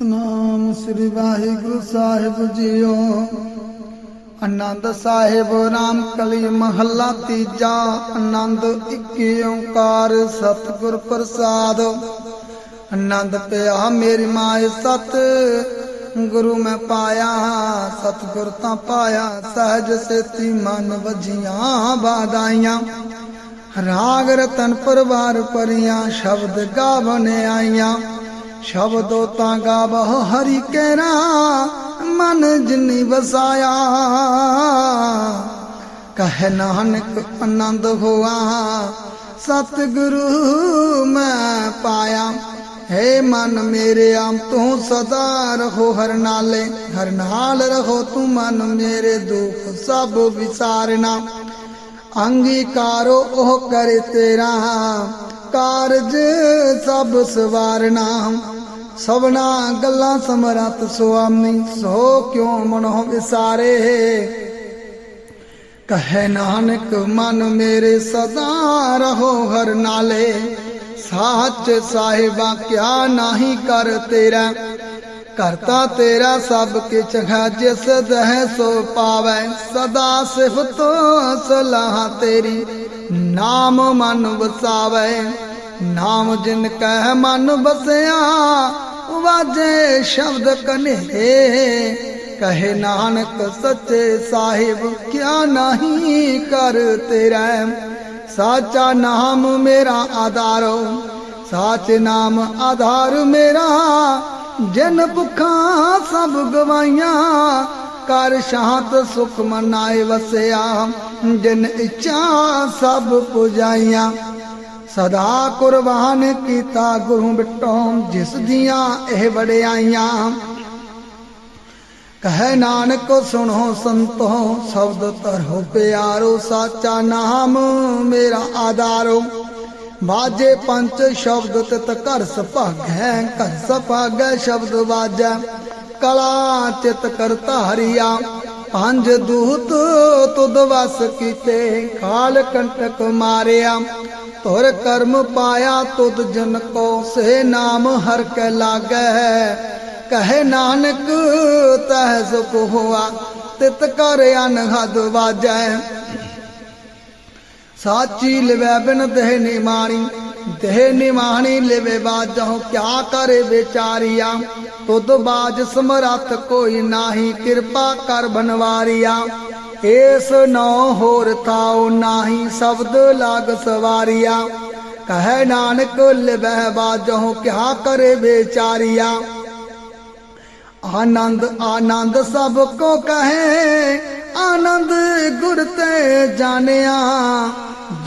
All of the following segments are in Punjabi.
ਨਾਮ ਸ੍ਰੀ ਵਾਹਿਗੁਰੂ ਸਾਹਿਬ ਜੀਓ। ਆਨੰਦ ਸਾਹਿਬ ਰਾਮ ਕਲੀ ਮਹੱਲਾ ਤੀਜਾ, ਆਨੰਦ ਇੱਕੀ ਓੰਕਾਰ ਸਤਿਗੁਰ ਪ੍ਰਸਾਦ। ਆਨੰਦ ਪਿਆ ਮੇਰੀ ਮਾਏ ਸਤ ਗੁਰੂ ਮੈਂ ਪਾਇਆ, ਸਤਿਗੁਰ ਤਾਂ ਪਾਇਆ, ਸਹਿਜ ਸੇਤੀ ਮਨ ਵਜੀਆਂ ਬਾਦਾਈਆਂ ਰਾਗ ਰਤਨ ਪਰਵਾਰ ਪਰੀਆਂ, ਸ਼ਬਦ ਗਾਵਨ ਆਈਆਂ। ਸ਼ਬਦੋ ਤਾਂ ਗਾਵਹ ਹਰੀ ਕੇਰਾ, ਮਨ ਜਿਨੀ ਵਸਾਇਆ। ਕਹੇ ਨਾਨਕ ਆਨੰਦ ਹੋਆ, ਸਤਿਗੁਰੂ ਮੈਂ ਪਾਇਆ। ਹੈ ਮਨ ਮੇਰੇ ਆਮ ਤੂੰ ਸਦਾ ਰਹੋ ਹਰ ਨਾਲੇ, ਹਰ ਨਾਲ ਰਹੋ ਤੂੰ ਮਨ ਮੇਰੇ ਦੁੱਖ ਸਭ ਵਿਸਾਰਨਾ। ਅੰਗੀਕਾਰੋ ਉਹ ਕਰੇ ਤੇਰਾ, ਕਾਰਜ ਸਭ ਸਵਾਰਨਾ। ਸਭਨਾ ਗੱਲਾਂ ਸਮਰਤ ਸੁਆਮੀ, ਸੋ ਕਿਉ ਮਨੋ ਵਿਸਾਰੇ? ਕਹੇ ਨਾਨਕ, ਮਨ ਮੇਰੇ ਸਦਾ ਰਹੋ ਹਰ ਨਾਲੇ। ਸਾਚ ਸਾਹਿਬਾ ਕਿਆ ਨਹੀਂ ਕਰ ਤੇਰਾ? ਕਰਤਾ ਤੇਰਾ ਸਭ ਕਿਛ ਹੈ, ਜਿਸ ਦਹਿ ਸੋ ਪਾਵੈ। ਸਦਾ ਸਿਫਤ ਸਲਾਹ ਤੇਰੀ, ਨਾਮ ਮਨ ਵਸਾਵੈ। ਨਾਮ ਜਿਨ ਕਹਿ ਮਨ ਬਸਿਆ ਵਾਜੇ ਸ਼ਬਦ ਕਨੇਰੇ। ਕਹੇ ਨਾਨਕ ਸੱਚੇ ਸਾਹਿਬ, ਕਿਆ ਨਹੀਂ ਕਰ ਤੇਰਾ? ਸਾਚਾ ਨਾਮ ਮੇਰਾ ਆਧਾਰੋ, ਸਾਚ ਨਾਮ ਆਧਾਰ ਮੇਰਾ। ਜਿਨ ਭੁੱਖਾਂ ਸਭ ਗਵਾਈਆਂ, ਕਰ ਸ਼ਾਂਤ ਸੁਖ ਮਨਾਏ ਵਸਿਆ। ਜਿਨ ਇੱਛਾ ਸਭ ਪੁਜਾਈਆਂ। ਸਦਾ ਕੁਰਬਾਨ ਕੀਤਾ ਗੁਰੂ ਬਿਟੋ, ਜਿਸ ਦੀਆਂ ਇਹ ਵਡਿਆਈਆਂ। ਕਹੇ ਨਾਨਕ, ਸੁਣੋ ਸੰਤੋ, ਸ਼ਬਦ ਤਰੋ ਪਿਆਰੋ, ਸਾਚਾ ਨਾਮ ਮੇਰਾ ਆਧਾਰੋ। ਬਾਜੇ ਪੰਜ ਸ਼ਬਦ ਤਿਤ ਘਰ ਸੁਭਾਗੈ ਘਰ ਸੁਭਾਗੈ ਸ਼ਬਦ ਵਾਜੈ, ਕਲਾ ਚਿਤ ਕਰਤਾ ਹਰੀਆ। ਪੰਜ ਦੂਤ ਤੁਧ ਵਸ ਕੀਤੇ ਕਾਲ ਕੰਟਕ ਮਾਰਿਆ। ਤੁਰ ਕਰਮ ਪਾਇਆ ਤੁਧ ਜਨ ਕੋ ਸੇ ਨਾਮ ਹਰ ਕੈ ਲਾਗੈ। ਕਹੇ ਨਾਨਕ, ਤਹ ਸੁਖ ਹੋਆ, ਤਿਤ ਕਰ ਅਨਹਦ ਵਾਜੈ। ਸਾਚੀ ਲਿਵੈ ਬਿਨ ਦੇਹ ਨਿਮਾਣੀ ਦੇਹ ਨਿਮਾਣੀ ਲਿਵੇ ਬਾਜਹੁ, ਕਿਆ ਕਰੇ ਵਿਚਾਰੀਆ। ਤੁਧ ਬਾਜ ਸਮਰੱਥ ਕੋਈ ਨਾਹੀ ਕਿਰਪਾ ਕਰ ਬਨਵਾਰੀਆ। ਏਸ ਨੋ ਹੋਰ ਥਾਉ ਨਾਹੀ ਸ਼ਬਦ ਲਾਗ ਸਵਾਰੀਆ। ਕਹੈ ਨਾਨਕ ਲਿਵੈ ਬਾਜਹੁ ਕਿਆ ਕਰੇ ਵਿਚਾਰੀਆ। ਆਨੰਦ ਆਨੰਦ ਸਭ ਕੋ ਕਹੇ, ਆਨੰਦ ਗੁਰ ਤੇ ਜਾਣਿਆ।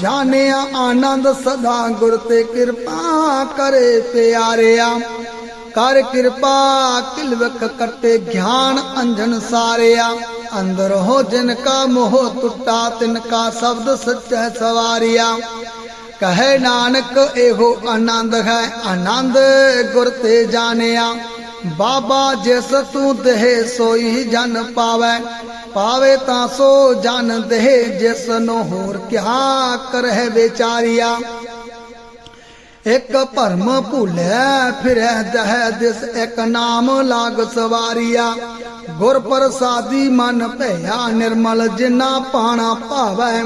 ਜਾਣਿਆ ਆਨੰਦ ਸਦਾ ਗੁਰ ਤੇ ਕਿਰਪਾ ਕਰੇ ਪਿਆਰਿਆ। ਕਰ ਕਿਰਪਾ ਕਿਲਵਕ ਕਰਤੇ ਗਿਆਨ ਅੰਜਨ ਸਾਰਿਆ। ਅੰਦਰ ਹੋ ਜਿਨ ਕਾ ਮੋਹ ਟੁੱਟਾ, ਤਿਨ ਕਾ ਸ਼ਬਦ ਸੱਚੈ ਸਵਾਰਿਆ। ਕਹੇ ਨਾਨਕ, ਇਹੋ ਆਨੰਦ ਹੈ, ਆਨੰਦ ਗੁਰ ਤੇ ਜਾਣਿਆ। ਬਾਬਾ ਜਿਸ ਤੂੰ ਦੇਹ ਸੋਈ ਜਨ ਪਾਵੈ, ਪਾਵੇ ਤਾਂ ਸੋ ਜਨ ਦੇਹ ਜਿਸ ਨੂੰ ਹੋਰ ਕਿਆ ਕਰਹਿ ਵਿਚਾਰਿਆ। ਇੱਕ ਭਰਮ ਭੁੱਲਿਆ ਫਿਰੈ ਦਹਿ ਦਿਸ, ਇੱਕ ਨਾਮ ਲਾਗ ਸਵਾਰੀਆ। ਗੁਰ ਪ੍ਰਸਾਦੀ ਮਨ ਭਇਆ ਨਿਰਮਲ, ਜਿਨਾ ਪਾਣਾ ਭਾਵੈ,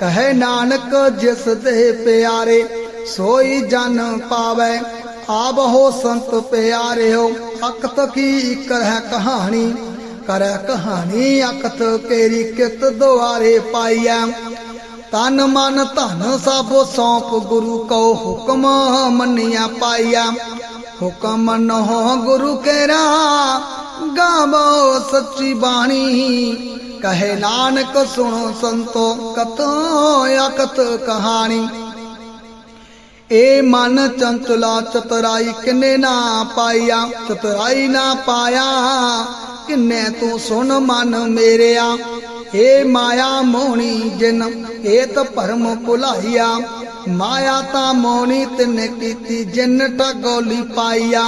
ਕਹੇ ਨਾਨਕ ਜਿਸ ਦੇ ਪਿਆਰੇ, ਸੋਈ ਜਨ ਪਾਵੈ। ਆਬ ਹੋ ਸੰਤ ਪਿਆਰਿਓ, ਅਕਤ ਕੀ ਕਰਹਿ ਕਹਾਣੀ? ਕਰੈ ਕਹਾਣੀ, ਅਕਤ ਕੇਰੀ ਕਿਤ ਦੁਆਰੇ ਪਾਈਐ। ਤਨ ਮਨ ਧਨ ਸਭ ਸੌਂਪ ਗੁਰੂ ਕੋ ਹੁਕਮ ਮੰਨਿਆ ਪਾਈਆ ਹੁਕਮ ਨੋ ਗੁਰੂ ਕੇਰਾ, ਗਾਵੋ ਸੱਚੀ ਬਾਣੀ। ਕਹੇ ਨਾਨਕ ਸੁਣੋ ਸੰਤੋ, ਕਤੋ ਅਕਤ ਕਹਾਣੀ। ਏ ਮਨ ਚੰਚਲਾ ਚਤਰਾਈ ਕਿਨੇ ਨਾ ਪਾਇਆ, ਚਤਰਾਈ ਨਾ ਪਾਇਆ। ਕਿੰਨੇ ਤੂੰ ਸੁਣ ਮਨ ਮੇਰਿਆ। ਏ ਮਾਇਆ ਮੋਹਣੀ ਜਿਨ ਏਤ ਭਰਮ ਭੁਲਾਈਆ ਮਾਇਆ ਤਾਂ ਮੋਹਣੀ ਤਿਨ ਕੀਤੀ, ਜਿਨ ਟਗੋਲੀ ਪਾਈਆ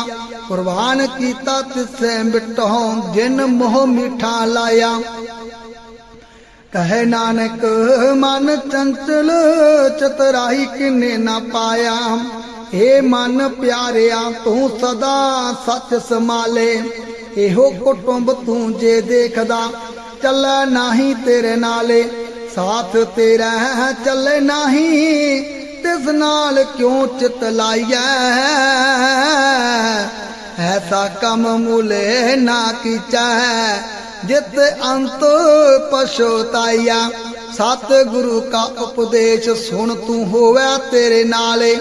ਕੁਰਬਾਨ ਕੀਤਾ ਤਿਸੈ ਮਿਟੋ ਜਿਨ ਮੋਹ ਮਿਠਾ ਲਾਇਆ। ਕਹੇ ਨਾਨਕ, ਮਨ ਚੰਚਲ ਚਤਰਾਈ ਕਿਨੇ ਨਾ ਪਾਇਆ। ਏ ਮਨ ਪਿਆਰਿਆ, ਤੂੰ ਸਦਾ ਸੱਚ ਸੰਭਾਲੇ। ਇਹੋ ਕੁਟੁੰਬ ਤੂੰ ਜੇ ਦੇਖਦਾ ਚੱਲੇ ਨਹੀਂ ਤੇਰੇ ਨਾਲੇ ਸਾਥ ਤੇਰਾ ਹੈ, ਚੱਲੇ ਨਹੀਂ ਤਿਸ ਨਾਲ ਕਿਉਂ ਚਿਤ ਲਾਈਐ? ਐਸਾ ਕੰਮ ਮੁਲੇ ਨਾ ਕੀਚੈ ਜਿਤ ਅੰਤ ਪਛੋਤਾਇਆ ਸਤ ਗੁਰੂ ਕਾ ਉਪਦੇਸ਼ ਸੁਣ ਤੂੰ ਹੋਵੇ ਤੇਰੇ ਨਾਲੇ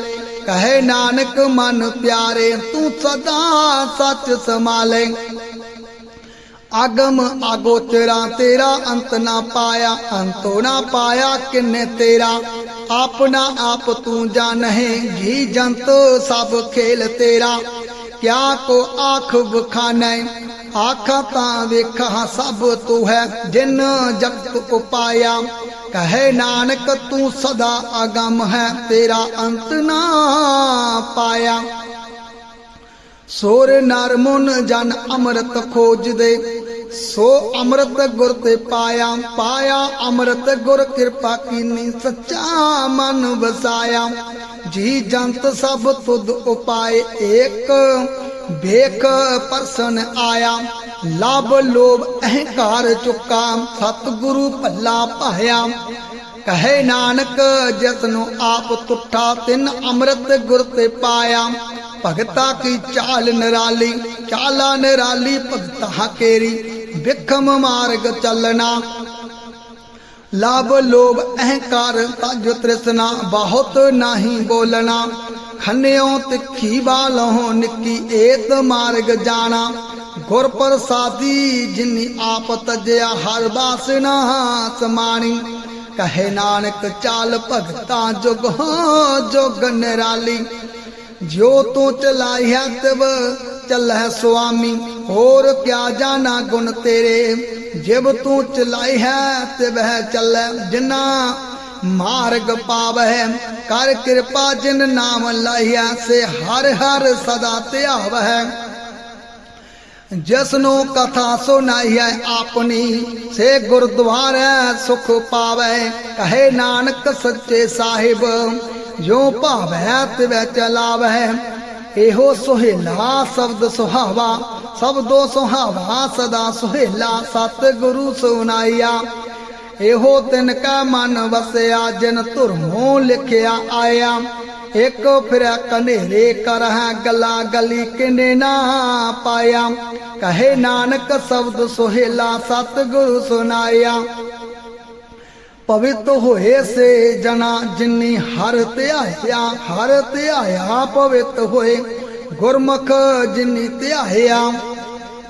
ਕਹੇ ਨਾਨਕ ਮਨ ਪਿਆਰੇ ਤੂੰ ਸਦਾ ਸੱਚ ਸੰਭਾਲੇ। ਆਗਮ ਆਗੋ ਤੇਰਾ ਤੇਰਾ ਅੰਤ ਨਾ ਪਾਇਆ, ਅੰਤੋ ਨਾ ਪਾਇਆ ਕਿੰਨੇ ਤੇਰਾ। ਆਪਣਾ ਆਪ ਤੂੰ ਜਾਣਹਿ, ਜੀ ਜੰਤ ਸਭ ਖੇਲ ਤੇਰਾ। ਕਿਆ ਕੋ ਆਖ ਬਖਾਨੈ ਆਖਾਂ ਤਾਂ ਵੇਖਾਂ ਸਭ ਤੂੰ ਹੈ, ਜਿਨ ਜਗਤ ਉਪਾਇਆ। ਕਹੇ ਨਾਨਕ ਤੂੰ ਸਦਾ ਅਗੰਮ ਹੈ, ਤੇਰਾ ਅੰਤ ਨਾ ਪਾਇਆ। ਸੋਰ ਨਰ ਮੁਨ ਜਨ ਅੰਮ੍ਰਿਤ ਖੋਜਦੇ ਸੋ ਅੰਮ੍ਰਿਤ ਗੁਰ ਤੇ ਪਾਇਆ ਪਾਇਆ ਅੰਮ੍ਰਿਤ ਗੁਰ, ਕਿਰਪਾ ਕੀਨੀ ਸੱਚਾ ਮਨ ਵਸਾਇਆ। ਜੀ ਜੰਤ ਸਭ ਤੁਧ ਉਪਾਏ, ਏਕ ਵੇਖ ਪਰਸਨ ਆਇਆ। ਲਬ ਲੋਭ ਅਹੰਕਾਰ ਚੁੱਕਾ, ਸਤਿਗੁਰੂ ਭੱਲਾ ਭਾਇਆ। ਕਹੇ ਨਾਨਕ ਜਿਸ ਨੂੰ ਆਪ ਤੁਠਾ ਤਿੰਨ ਅੰਮ੍ਰਿਤ ਗੁਰ ਤੇ ਪਾਇਆ। ਭਗਤਾ ਕੀ ਚਾਲ ਨਿਰਾਲੀ, ਚਾਲਾ ਨਿਰਾਲੀ ਭਗਤਾ ਕੇਰੀ, ਵਿਖਮ ਮਾਰਗ ਚੱਲਣਾ। ਲਾਭ ਲੋਭ ਅਹੰਕਾਰ ਤਜ ਤ੍ਰਿਸ਼ਨਾ, ਬਹੁਤ ਨਹੀਂ ਬੋਲਣਾ। ਖੰਨਿਓ ਤਿੱਖੀ ਬਾਲੋਂ ਨਿੱਕੀ ਏਤ ਮਾਰਗ ਜਾਣਾ। ਗੁਰ ਪ੍ਰਸਾਦੀ ਜਿਨੀ ਆਪ ਤਜਿਆ, ਹਰ ਬਾਸਨਾ ਸਮਾਣੀ। ਕਹੇ ਨਾਨਕ, ਚਾਲ ਭਗਤਾ ਜੁਗ ਹੋ ਜੁਗ ਨਿਰਾਲੀ। ਜੋ ਤੂੰ ਚਲਾਇਆ ਤਿਵ ਚੱਲੈ ਸੁਆਮੀ, ਹੋਰ ਕਿਆ ਜਾਣਾ ਗੁਣ ਤੇਰੇ। ਜਿਵ ਤੂੰ ਚਲਾਈ ਹੈ ਤੇ ਤਿਵਹਿ ਚੱਲੈ ਜਿਨਾ ਮਾਰਗ ਪਾਵਹਿ, ਕਰ ਕਿਰਪਾ ਜਿਨ ਨਾਮ ਲਾਇਆ ਸੇ ਹਰ ਹਰ ਸਦਾ ਧਿਆਵਹਿ। ਜਿਸ ਨੂੰ ਕਥਾ ਸੁਣਾਈ ਆਪਣੀ, ਸੇ ਗੁਰਦੁਆਰੇ ਸੁਖ ਪਾਵੇ। ਕਹੇ ਨਾਨਕ ਸੱਚੇ ਸਾਹਿਬ ਜੋ ਭਾਵੈ ਤਿਵੈ ਚਲਾਵੈ। ਇਹੋ ਸੁਹੇਲਾ ਸ਼ਬਦ ਸੁਹਾਵਾ, ਸਬਦੋ ਸੁਹਾਵਾ ਸਦਾ ਸੁਹੇਲਾ ਸਤ ਗੁਰੂ ਸੁਨਾਈਆ ਇਹੋ ਤਿਨ ਕਾ ਮਨ ਵਸਿਆ, ਜਿਨ ਧੁਰਮੋਂ ਲਿਖਿਆ ਆਇਆ। ਇੱਕ ਫਿਰਿਆ ਕਨੇਰੇ ਕਰਹਿ ਗਲਾ ਗਲੀ ਕਿਨੇ ਨਾ ਪਾਇਆ। ਕਹੇ ਨਾਨਕ ਸ਼ਬਦ ਸੁਹੇਲਾ ਸਤ ਗੁਰੂ ਸੁਨਾਇਆ ਪਵਿੱਤ ਹੋਏ ਸੇ ਜਨਾ ਜਿਨੀ ਹਰ ਧਿਆਇਆ ਹਰ ਧਿਆਇਆ ਪਵਿੱਤ ਹੋਏ। ਗੁਰਮੁਖ ਜਿਨੀ ਧਿਆਇਆ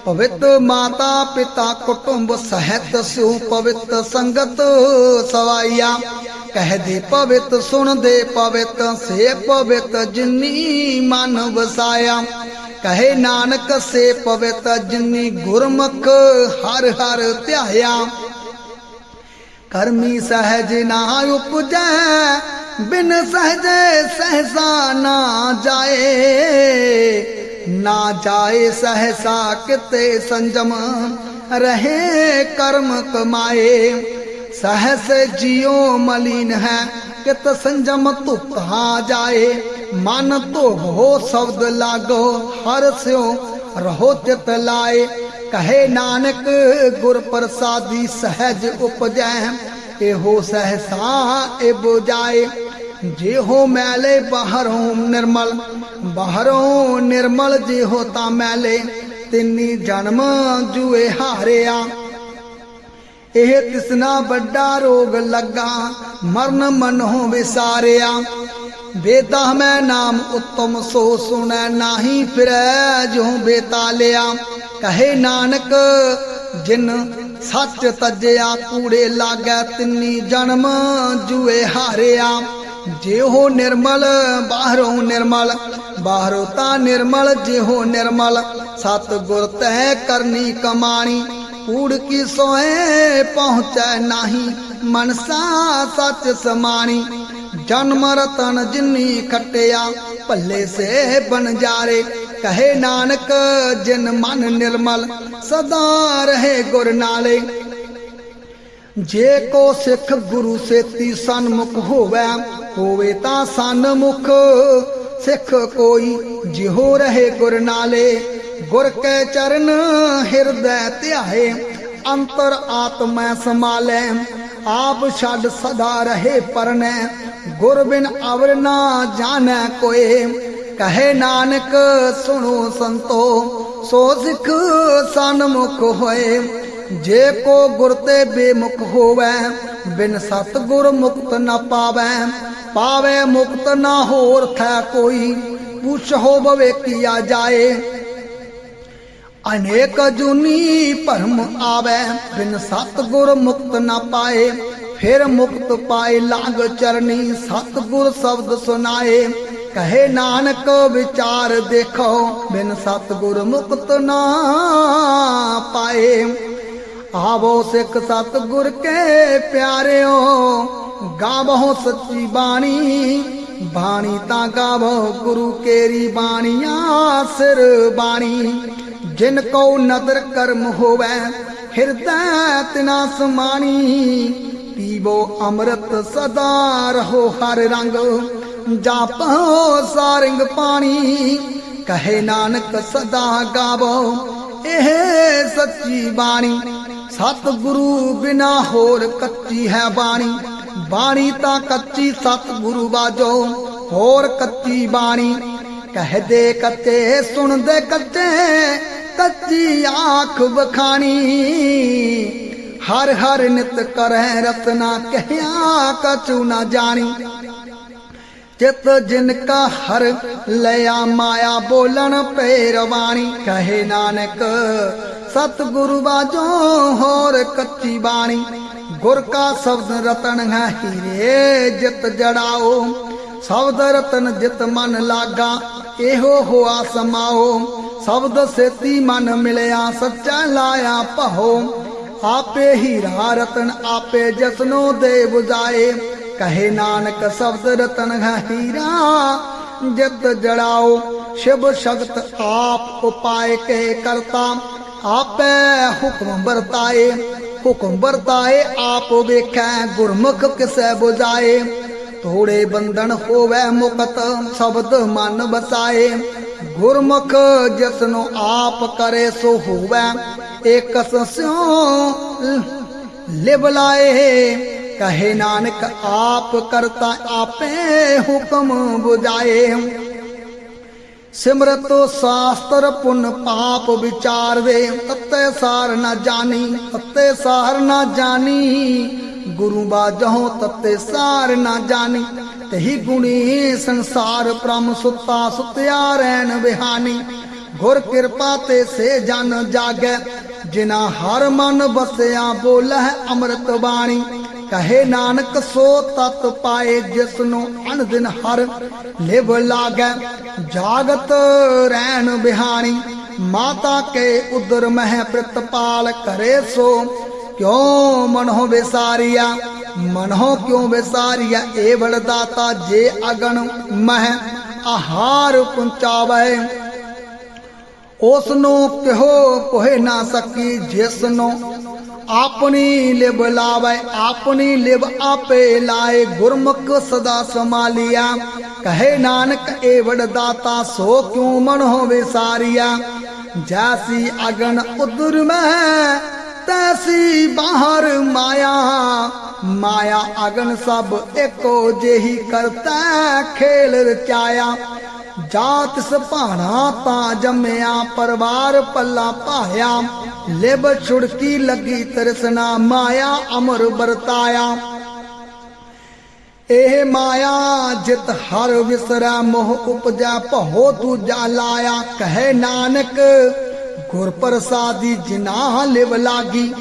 ਪਵਿੱਤ ਮਾਤਾ ਪਿਤਾ ਕੁਟੁੰਬ ਸਹਿਤ ਸਿਉ ਪਵਿੱਤ ਸੰਗਤ ਸਵਾਈਆ। ਕਹਦੇ ਪਵਿੱਤ, ਸੁਣਦੇ ਪਵਿੱਤ, ਸੇ ਪਵਿੱਤ ਜਿਨੀ ਮਨ ਵਸਾਇਆ। ਕਹੇ ਨਾਨਕ, ਸੇ ਪਵਿੱਤ ਜਿਨੀ ਗੁਰਮੁਖ ਹਰ ਹਰ ਧਿਆਇਆ। ਕਰਮੀ ਸਹਿਜ ਨਾ ਉਪਜੈ, ਬਿਨ ਸਹਜੇ ਸਹਸਾ ਨਾ ਜਾਏ। ਨਾ ਜਾਏ ਸਹਸਾ ਕਿਤੇ ਸੰਜਮ, ਰਹੇ ਕਰਮ ਕਮਾਏ। ਸਹਸ ਜਿਉ ਮਲੀਨ ਹੈ, ਕਿਤ ਸੰਜਮ ਧੁਪਾ ਜਾਏ। ਮਨ ਧੋਵੋ ਸ਼ਬਦ ਲਾਗੋ, ਹਰ ਸਿਓ ਰਹੋ ਤਿਤ ਲਾਏ। ਕਹੇ ਨਾਨਕ, ਗੁਰ ਪ੍ਰਸਾਦੀ ਸਹਿਜ ਉਪਜੈ, ਇਹੋ ਸਹਸਾ ਇਹ 부ਜਾਏ। ਜਿਹੋ ਮੈਲੇ ਬਾਹਰੋਂ ਨਿਰਮਲ ਬਾਹਰੋਂ ਨਿਰਮਲ ਜਿਹੋ ਤਾਂ ਮੈਲੇ, ਤਿੰਨੀ ਜਨਮ ਜੂਏ ਹਾਰਿਆ। ਇਹ ਤਿਸਨਾ ਵੱਡਾ ਰੋਗ ਲੱਗਾ, ਮਰਨ ਮਨੋਂ ਵਿਸਾਰਿਆ। ਵੇਦਾ ਮੈਂ ਨਾਮ ਉਤਮ ਸੋ ਸੁਣੈ, ਨਾਹੀ ਫਿਰੈ ਜੋ ਬੇਤਾਲਿਆ ਕਹੇ ਨਾਨਕ, ਜਿਨ ਸੱਚ ਤਜਿਆ, ਕੂੜੇ ਲਾਗੈ, ਤਿੰਨੀ ਜਨਮ ਜੂਏ ਹਾਰਿਆ। ਜਿਹੋ ਨਿਰਮਲ, ਬਾਹਰੋਂ ਨਿਰਮਲ। ਬਾਹਰੋਂ ਤਾਂ ਨਿਰਮਲ ਜਿਹੋ ਨਿਰਮਲ। ਸਤ ਗੁਰ ਤੈ ਕਰਨੀ ਕਮਾਣੀ। ਕੂੜ ਕੀ ਸੋਏ ਪਹੁੰਚੈ ਨਾਹੀ। ਮਨਸਾ ਸੱਚ ਸਮਾਣੀ। ਜਨਮ ਰਤਨ ਜਿਨੀ ਖਟਿਆ, ਭੱਲੇ ਸੇ ਬਨਜਾਰੇ ਕਹੇ ਨਾਨਕ, ਜਿਨ ਮਨ ਨਿਰਮਲ, ਸਦਾ ਰਹੇ ਗੁਰ ਨਾਲੇ। ਜੇ ਕੋ ਸਿੱਖ ਗੁਰੂ ਸੇਤੀ ਸਨਮੁਖ ਹੋਵੇ ਹੋਵੇ ਤਾਂ ਸਨਮੁਖ। ਸਿੱਖ ਕੋਈ ਜਿਹੋ ਰਹੇ ਗੁਰ ਨਾਲੇ, ਗੁਰ ਕੈ ਚਰਨ ਹਿਰਦੈ ਧਿਆਏ, ਅੰਤਰ ਆਤਮੈ ਸਮਾਲੈ ਆਪ ਛੱਡ ਸਦਾ ਰਹੇ ਪਰਨੈ, ਗੁਰ ਬਿਨ ਅਵਰ ਨਾ ਜਾਣੈ ਕੋਏ। ਕਹੇ ਨਾਨਕ ਸੁਣੋ ਸੰਤੋ, ਸੋ ਸਿੱਖ ਸਨਮੁਖ ਹੋਏ। ਜੇ ਕੋ ਗੁਰ ਤੇ ਬੇਮੁਖ ਹੋਵੈ, ਬਿਨ ਸਤ ਗੁਰ ਮੁਕਤ ਨਾ ਪਾਵੈ ਪਾਵੈ ਮੁਕਤ ਨਾ ਹੋਰ ਥੈ ਕੋਈ, ਪੁੱਛੋ ਬਵੇ ਕੀਆ ਜਾਏ। ਅਨੇਕ ਜੁਨੀ ਭਰਮ ਆਵੈ, ਬਿਨ ਸਤ ਗੁਰ ਮੁਕਤ ਨਾ ਪਾਏ, ਫਿਰ ਮੁਕਤ ਪਾਏ ਲਾਗ ਚਰਨੀ ਸਤ ਗੁਰ ਸ਼ਬਦ ਸੁਨਾਏ ਕਹੇ ਨਾਨਕ ਵਿਚਾਰ ਦੇਖੋ, ਬਿਨ ਸਤ ਗੁਰ ਮੁਕਤ ਨਾ ਪਾਏ। ਆਵੋ ਸਿੱਖ ਸਤ ਗੁਰ ਕੇ ਪਿਆਰਿਓ ਗਾਵੋ ਸੱਚੀ ਬਾਣੀ ਬਾਣੀ ਤਾਂ ਗਾਵੋ ਗੁਰੂ ਕੇਰੀ ਬਾਣੀਆਂ ਸਿਰ ਬਾਣੀ। ਜਿਨ ਕੋ ਨਦਰ ਕਰਮ ਹੋਵੈ, ਹਿਰਦੈ ਤਿਨਾ ਸਮਾਣੀ, ਪੀਵੋ ਅੰਮ੍ਰਿਤ ਸਦਾ ਰਹੋ ਹਰ ਰੰਗ। ਜਾਪੋ ਸਾਰੰਗ ਪਾਣੀ, ਕਹੇ ਨਾਨਕ ਸਦਾ ਗਾਵੋ, ਇਹ ਸੱਚੀ ਬਾਣੀ। ਸਤ ਗੁਰੂ ਬਿਨਾ ਹੋਰ ਕੱਚੀ ਹੈ ਬਾਣੀ। ਬਾਣੀ ਤਾਂ ਕੱਚੀ ਸਤ ਗੁਰੂ ਬਾਜੋ ਹੋਰ ਕੱਚੀ ਬਾਣੀ। ਕਹਦੇ ਕੱਚੇ, ਸੁਣਦੇ ਕੱਚੇ, ਕੱਚੀ ਆਖ ਬਖਾਣੀ ਹਰ ਹਰ ਨਿਤ ਕਰੈ ਰਤਨਾ, ਕਹਿਆ ਕਛੂ ਨਾ ਜਾਣੀ। ਚਿਤ ਜਿਨ ਕਾ ਹਰ ਲਿਆ ਮਾਇਆ ਬੋਲਣ ਪੇਰਵਾਣੀ, ਕਹੇ ਨਾਨਕ ਸਤ ਗੁਰੂ ਬਾਜੋ ਹੋਰ ਕੱਚੀ ਬਾਣੀ। ਗੁਰ ਕਾ ਸ਼ਬਦ ਰਤਨ ਹੈ ਹੀਰੇ ਜਿਤ ਜੜਾਓ, ਸ਼ਬਦ ਰਤਨ ਜਿਤ ਮਨ ਲਾਗਾ, ਇਹੋ ਹੋਆ ਸਮਾਓ। ਸ਼ਬਦ ਸੇਤੀ ਮਨ ਮਿਲਿਆ, ਸੱਚਾ ਲਾਇਆ ਪਹੋ ਆਪੇ ਹੀਰਾ ਰਤਨ, ਆਪੇ ਜਸਨੋ ਦੇ 부ਜਾਏ। ਕਹੇ ਨਾਨਕ ਸ਼ਬਦ ਰਤਨ ਹੈ ਹੀਰਾ, ਜਿਤ ਜੜਾਓ ਸ਼ਿਵ ਸ਼ਕਤ ਆਪ ਉਪਾਏ ਕੇ ਕਰਤਾ, ਆਪੇ ਹੁਕਮ ਵਰਤਾਏ ਹੁਕਮ ਵਰਤਾਏ, ਆਪ ਵੇਖੈ ਗੁਰਮੁਖ ਕਿਸੈ 부ਜਾਏ ਥੋੜੇ ਬੰਧਨ ਹੋਵੇ ਮੁਕਤ, ਸ਼ਬਦ ਮਨ ਬਸਾਏ ਗੁਰਮੁਖ ਜਿਸਨੂੰ ਆਪ ਕਰੇ ਸੋ ਹੋਵੇ ਏਕ ਸਸਿਓ ਲਿਵ ਲਾਏ। ਕਹੇ ਨਾਨਕ, ਆਪ ਕਰਤਾ ਆਪੇ ਹੁਕਮ 부ਜਾਏ ਸਿਮਰਤ ਸਾਸਤਰ ਪੁੰਨ ਪਾਪ ਵਿਚਾਰ ਵੇ ਤਤੇ ਸਾਰ ਨਾ ਜਾਣੀ, ਤਤੇ ਸਾਰ ਨਾ ਜਾਣੀ। ਗੁਰੂ ਬਾਜਹੁ ਤਤੇ ਸਾਰ ਨਾ ਜਾਣੀ। ਤਹੀ ਗੁਣੀ ਸੰਸਾਰ ਪ੍ਰਮ ਸੁੱਤਾ ਸੁਤਿਆ ਰਹਿਣ ਬਿਹਾਨੀ ਗੁਰ ਕਿਰਪਾ ਤੇ ਸੇ ਜਨ ਜਾਗੈ ਜਿਨਾ ਹਰ ਮਨ ਬਸਿਆ ਬੋਲਹਿ ਅੰਮ੍ਰਿਤ ਬਾਣੀ। ਕਹੇ ਨਾਨਕ ਸੋ ਤਤ ਪਾਏ ਜਿਸ ਨੂੰ ਅਨ ਦਿਨ ਹਰ ਲਿਵ ਲਾਗੈ। ਜਾਗਤ ਰਹਿਣ ਬਿਹਾਣੀ, ਮਾਤਾ ਕੇ ਉਦਰ ਮਹਿ ਪ੍ਰਤਪਾਲ ਕਰੇ ਸੋ। ਕਿਉ ਮਨੋ ਵਿਸਾਰੀਆ ਮਨੋ ਕਿਉ ਵਿਸਾਰੀਆ ਏ ਬਲ ਦਾਤਾ ਜੇ ਅਗਣ ਮਹਿ, ਆਹਾਰ ਪੁੰਚਾਵੇ ਉਸ ਨੂੰ ਕਿਹੋ ਕੋਹਿ ਨਾ ਸਕੀ ਜਿਸ ਨੂੰ ਆਪਣੀ ਲਿਵ ਲਾਵੇ, ਆਪਣੀ ਲਿਵ ਆਪੇ ਲਾਏ। ਗੁਰਮੁਖ ਸਦਾ ਸਮਾਲਿਆ ਕਹੇ ਨਾਨਕ, ਏ ਦਾਤਾ ਸੋ ਕਿਉ ਮਨ ਹੋਵੇ ਸਾਰੀਆ? ਜੈਸੀ ਅਗਨ ਉਦਰ ਮੈਂ, ਤੈਸੀ ਬਾਹਰ ਮਾਇਆ। ਮਾਇਆ ਅਗਨ ਸਭ ਇੱਕੋ ਜਿਹੀ ਕਰਤਾ, ਖੇਲ ਰਚਾਇਆ। ਜਾਤ ਸੁਭਾਣਾ ਤਾਂ ਜੰਮਿਆ, ਪਰਿਵਾਰ ਪੱਲਾ ਭਾਇਆ। ਲਿਬ ਛੁੜਕੀ ਲੱਗੀ ਤਰਸਨਾ, ਮਾਇਆ ਅਮਰ ਵਰਤਾਇਆ। ਇਹ ਮਾਇਆ ਜਿਤ ਹਰ ਵਿਸਰਾ, ਮੋਹ ਉਪਜਾ, ਭਉ ਦੂਜਾ ਲਾਇਆ। ਕਹੇ ਨਾਨਕ ਗੁਰ ਪ੍ਰਸਾਦੀ ਜਿਨਾ ਲਿਵ ਲਾਗੀ।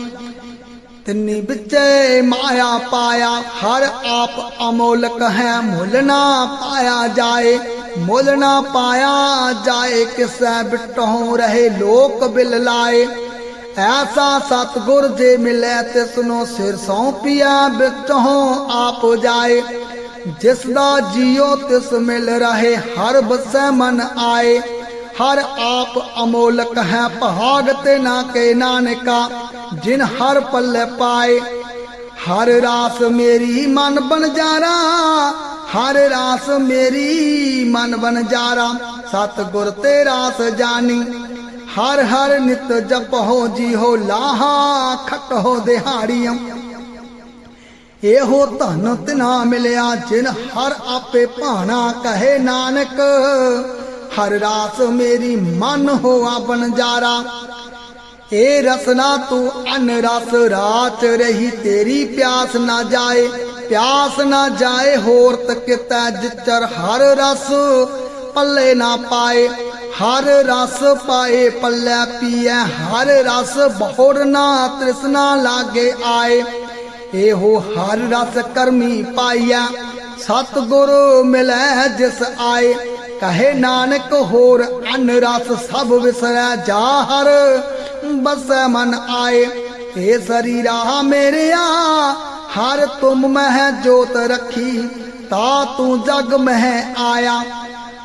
ਤਿੰਨੀ ਵਿੱਚੇ ਮਾਇਆ ਪਾਇਆ, ਹਰ ਆਪ ਅਮੋਲਕ ਹੈ, ਮੁੱਲ ਨਾ ਪਾਇਆ ਜਾਏ, ਮੁੱਲ ਨਾ ਪਾਇਆ ਜਾਏ, ਕਿਸੈ ਬਿਟੋਂ ਰਹੇ ਲੋਕ ਬਿਲ ਲਾਏ। ਐਸਾ ਸਤਗੁਰ ਜੇ ਮਿਲੇ ਤਿਸ ਸਿਰ ਸੌਂਪਿਆ ਬਿਟੋਂ ਆਪ ਜਾਏ। ਜਿਸ ਦਾ ਜੀਉ ਤਿਸ ਮਿਲ ਰਹੇ, ਹਰ ਬਸੈ ਮਨ ਆਏ। ਹਰ ਆਪ ਅਮੋਲਕ ਹੈ ਭਾਗ ਤੇ ਨਾ ਕੇ ਨਾਨਕਾ, ਜਿਨ ਹਰ ਪੱਲੇ ਪਾਏ। ਹਰ ਰਾਸ ਮੇਰੀ ਮਨ ਬਨ ਜਾਰਾ, ਹਰ ਰਾਸ ਮੇਰੀ ਮਨ ਬਨ ਜਾਰਾ। ਸਤ ਗੁਰ ਤੇ ਰਾਸ ਜਾਣੀ ਹਰ ਹਰ ਨਿਤ ਜਪੋ ਜੀ ਹੋ ਲਾਹਾ, ਖਟੋ ਦਿਹਾੜੀਆਂ। ਇਹੋ ਧਨ ਤਿਨਾ ਮਿਲਿਆ, ਜਿਨ ਹਰ ਆਪੇ ਭਾਣਾ ਕਹੇ ਨਾਨਕ। ਹਰ ਰਾਸ ਮੇਰੀ ਮਨ ਹੋਆ ਬਨਜਾਰਾ ਏ ਰਸਨਾ ਤੂੰ ਅਨ ਰਸ ਰਾਤ ਰਹੀ ਤੇਰੀ ਪਿਆਸ ਨਾ ਜਾਏ। ਪਿਆਸ ਨਾ ਜਾਏ ਹੋਰ ਤਕਿਤਾ ਜਿਚਰ ਹਰ ਰਸ ਪੱਲੇ ਨਾ ਪਾਏ। ਹਰ ਰਸ ਪਾਏ ਪੱਲੇ ਪੀਐ ਹਰ ਰਸ ਬਹੁਰ ਨਾ ਤ੍ਰਿਸ਼ਨਾ ਲਾਗੇ ਆਏ। ਇਹੋ ਹਰ ਰਸ ਕਰਮੀ ਪਾਈਆ ਸਤਿਗੁਰ ਮਿਲੈ ਜਿਸ ਆਏ। ਕਹੇ ਨਾਨਕ ਹੋਰ ਅਨ ਰਸ ਸਭ ਵਿਸਰੈ ਜਾ ਹਰ ਬਸੈ ਮਨ ਆਏ ਏ ਸਰੀਰਾ ਮੇਰਿਆ, ਹਰ ਤੁਮ ਮਹਿ ਜੋਤ ਰੱਖੀ, ਤਾ ਤੂੰ ਜਗ ਮਹਿ ਆਇਆ।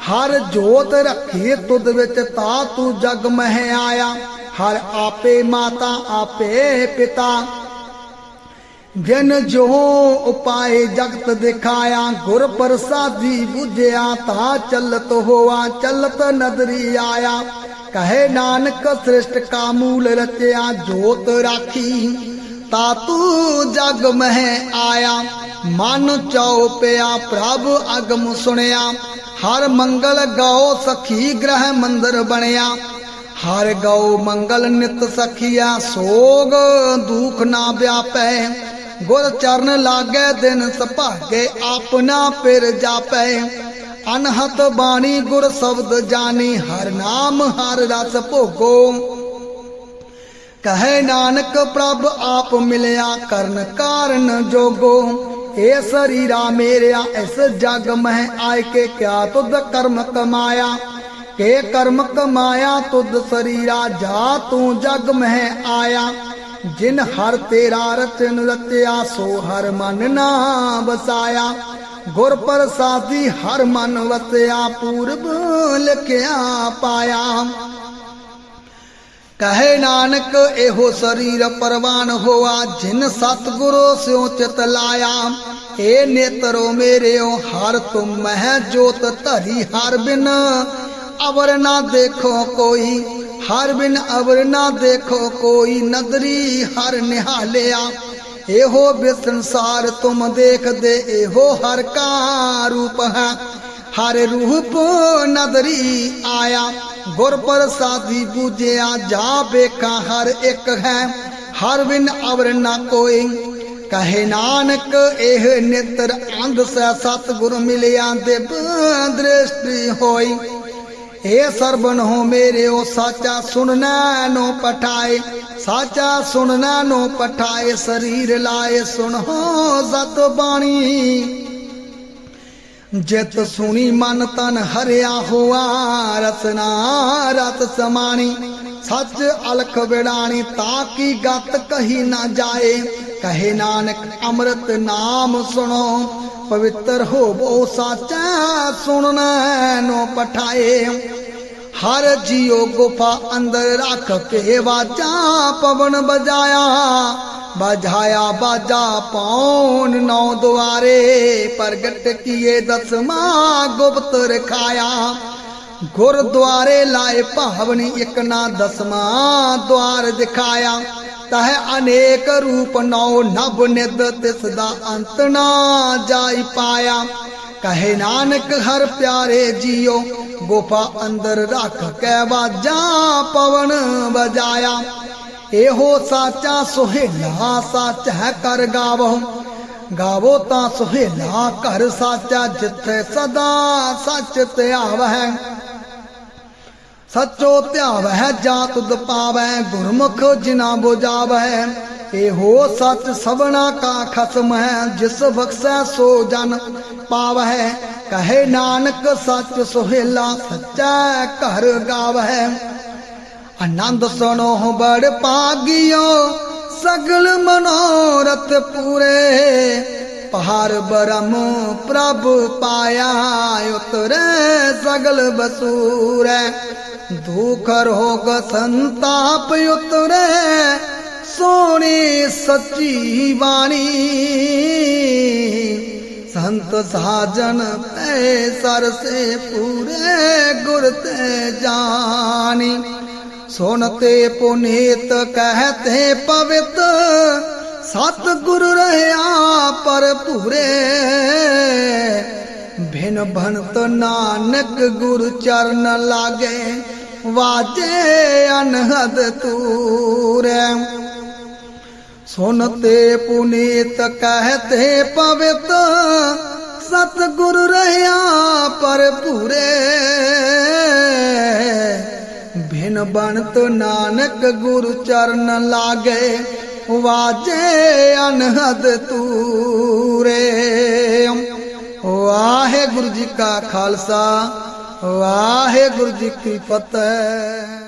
ਹਰ ਜੋਤ ਰੱਖੀ ਤੁਧ ਵਿੱਚ, ਤਾ ਤੂੰ ਜਗ ਮਹਿ ਆਇਆ। ਹਰ ਆਪੇ ਮਾਤਾ, ਆਪੇ ਪਿਤਾ ਜਿਨ ਜੋ ਉਪਾਏ ਜਗਤ ਦਿਖਾਇਆ, ਗੁਰ ਪ੍ਰਸਾਦੀ 부ਝਿਆ ਤਾ ਚਲਤ ਹੋਆ, ਚਲਤ ਨਦਰੀ ਆਇਆ। ਕਹੇ ਨਾਨਕ ਸ੍ਰਿਸ਼ਟ ਕਾ ਮੂਲ ਰਚਿਆ, ਜੋਤ ਰਾਖੀ, ਤਾ ਤੂੰ ਜਗ ਮਹਿ ਆਇਆ। ਮਨ ਚਉ ਪਿਆ, ਪ੍ਰਭ ਅਗਮ ਸੁਣਿਆ। ਹਰ ਮੰਗਲ ਗਾਓ ਸਖੀ ਗ੍ਰਹਿ ਮੰਦਰ ਬਣਿਆ। ਹਰ ਗਉ ਮੰਗਲ ਨਿਤ ਸਖੀਆ, ਸੋਗ ਦੁਖ ਨਾ ਵਿਆਪੈ। ਗੁਰ ਚਰਨ ਲਾਗੇ ਦਿਨ ਸੁਭਾਗੇ, ਆਪਣਾ ਪਿਰ ਜਾਪੈ। ਅਨਹਤ ਬਾਣੀ ਗੁਰ ਸ਼ਬਦ ਜਾਣੀ, ਹਰ ਨਾਮ ਹਰ ਰਸ ਭੋਗੋ। ਕਹੇ ਨਾਨਕ, ਪ੍ਰਭ ਆਪ ਮਿਲਿਆ, ਕਰਨ ਕਾਰਨ ਜੋਗੋ। ਏ ਸਰੀਰਾ ਮੇਰਿਆ, ਇਸ ਜਗ ਮਹਿ ਆਏ ਕੇ ਕਿਆ ਤੁਧ ਕਰਮ ਕਮਾਇਆ। ਕੇ ਕਰਮ ਕਮਾਇਆ, ਤੁਧ ਸਰੀਰਾ, ਜਾ ਤੂੰ ਜਗ ਮਹਿ ਆਇਆ। ਜਿਨ ਹਰ ਤੇਰਾ ਰਚਨ ਰਤਿਆ ਸੋ ਹਰ ਮਨ ਨਾ ਵਸਾਇਆ। ਗੁਰ ਪ੍ਰਸਾਦੀ ਹਰ ਮਨ ਵਸਿਆ, ਪੂਰਬ ਲਿਖਿਆ ਪਾਇਆ। ਕਹੇ ਨਾਨਕ, ਇਹੋ ਸਰੀਰ ਪਰਵਾਨ ਹੋਆ, ਜਿਨ ਸਤਿਗੁਰੂ ਸਿਉ ਚਿਤ ਲਾਇਆ। ਏ ਨੇਤਰੋ ਮੇਰਿਓ, ਹਰ ਤੁਮ ਮਹਿ ਜੋਤ ਧਰੀ ਹਰ ਬਿਨ। ਅਵਰ ਨਾ ਦੇਖੋ ਕੋਈ ਹਰ ਬਿਨ ਅਵਰ ਨਾ ਦੇਖੋ ਕੋਈ ਨਦਰੀ, ਹਰ ਨਿਹਾਲਿਆ। ਇਹੋ ਬਿਸੰਸਾਰ ਤੁਮ ਦੇਖਦੇ, ਇਹੋ ਹਰ ਕਾ ਰੂਪ ਹੈ। ਹਰ ਰੂਪ ਨਦਰੀ ਆਇਆ, ਗੁਰ ਪ੍ਰਸਾਦੀ ਬੂਝਿਆ, ਜਾ ਵੇਖਾਂ ਹਰ ਇੱਕ ਹੈ। ਹਰ ਬਿਨ ਅਵਰ ਨਾ ਕੋਈ। ਕਹੇ ਨਾਨਕ, ਇਹ ਨਿਤਰ ਅੰਧ ਸੈ ਸਤਿਗੁਰ ਮਿਲਿਆ, ਦੇ ਦ੍ਰਿਸ਼ਟੀ ਹੋਈ। ਏ ਸਰਬਨ ਹੋ ਮੇਰੇ, ਉਹ ਸਾਚਾ ਸੁਣਨਾ ਨੋ ਪਠਾਏ, ਸਾਚਾ ਸੁਣਨਾ ਨੋ ਪਠਾਏ, ਸਰੀਰ ਲਾਏ ਸੁਣੋ ਸਤ ਬਾਣੀ। ਜਿਤ ਸੁਣੀ ਮਨ ਤਨ ਹਰਿਆ ਹੋਆ, ਰਸਨਾ ਰਤ ਸਮਾਣੀ, ਸੱਚ ਅਲਖ ਵਿੜਾਣੀ, ਤਾਂ ਕੀ ਗਤ ਕਹੀ ਨਾ ਜਾਏ, ਕਹੇ ਨਾਨਕ ਅੰਮ੍ਰਿਤ ਨਾਮ ਸੁਣੋ। ਪਵਿੱਤਰ ਹੋਵੋ ਸਾਚਾ ਸੁਣਨਾ ਨੋ ਪਠਾਏ। ਹਰ ਜੀਉ ਗੁਫਾ ਅੰਦਰ ਰੱਖ ਕੇ ਵਾਜਾ ਪਵਨ ਬਜਾਇਆ ਬਜਾਇਆ ਬਾਜਾ ਪੌਣ ਨੌ ਦੁਆਰੇ, ਪ੍ਰਗਟ ਕੀਏ ਦਸਮਾ ਗੁਪਤ ਰਖਾਇਆ। ਗੁਰਦੁਆਰੇ ਲਾਏ ਭਾਵਨੀ ਇਕ ਨਾ ਦਸਮਾ ਦਵਾਰ ਦਿਖਾਇਆ। ਤਹ ਅਨੇਕ ਰੂਪ ਨੌ ਨਭ ਨਿਦ ਤਿਸ ਦਾ ਅੰਤ ਨਾ ਜਾਈ ਪਾਇਆ। ਕਹੇ ਨਾਨਕ ਹਰ ਪਿਆਰੇ ਜੀਓ, ਗੁਫਾ ਅੰਦਰ ਰੱਖ ਕੇ ਬਾਜਾ ਪਵਨ ਵਜਾਇਆ। ਇਹੋ ਸਾਚਾ ਸੁਹੇਲਾ ਸੱਚ ਹੈ ਕਰ ਗਾਵੋ। ਗਾਵੋ ਤਾਂ ਸੁਹੇਲਾ ਘਰ ਸਾਚਾ ਜਿੱਥੇ ਸਦਾ ਸੱਚ ਧਿਆਵਹਿ ਸੱਚੋ ਧਿਆਵਹਿ ਜਾ ਤੁਧ ਪਾਵੈ ਗੁਰਮੁਖ ਜਿਨਾ ਬੁਝਾਵੈ ਇਹੋ ਸੱਚ ਸਭਨਾ ਕਾ ਖਸਮ ਹੈ, ਜਿਸ ਬਖਸ਼ੈ ਸੋ ਜਨ ਪਾਵੈ ਕਹੇ ਨਾਨਕ ਸੱਚ ਸੁਹੇਲਾ, ਸੱਚਾ ਘਰ ਗਾਵੈ ਆਨੰਦ ਸੁਣੋ ਬੜ ਪਾਗਿਓ ਸਗਲ ਮਨੋਰਥ ਪੂਰੇ। ਪਹਾੜ ਬਰਮ ਪ੍ਰਭ ਪਾਇਆ, ਉਤਰੇ ਸਗਲ ਬਸੂਰੈ ਦੁਖ ਰੋਗ ਸੰਤਾਪ ਉਤਰੇ, ਸੋਹਣੀ ਸੱਚੀ ਬਾਣੀ। ਸੰਤ ਸਾਜਨ ਪੈ ਸਰ ਸੇ ਪੂਰੇ, ਗੁਰ ਤੇ ਜਾਣੀ। ਸੁਣਤੇ ਪੁਨੀਤ ਕਹਤੇ ਪਵਿੱਤ ਸਤ ਗੁਰ ਰਹਾ ਪਰ ਪੂਰੇ ਬਿਨ ਭੰਤ ਨਾਨਕ ਗੁਰ ਚਰਨ ਲਾਗੇ ਵਾਜੇ ਅਨਹਦ ਤੂਰੇ। ਸੁਨਤੇ ਪੁਨੀਤ ਕਹਤੇ ਪਵਿੱਤ ਸਤ ਗੁਰ ਰਹਾ ਪਰ ਪੂਰੇ ਬਿਨ ਬਣਤ ਨਾਨਕ ਗੁਰ ਚਰਨ ਲਾਗੇ, ਵਾਜੇ ਅਨਹਦ ਤੂਰੇ। ਵਾਹਿਗੁਰੂ ਜੀ ਕਾ ਖਾਲਸਾ ਵਾਹਿਗੁਰੂ ਜੀ ਕੀ ਫਤਿਹ।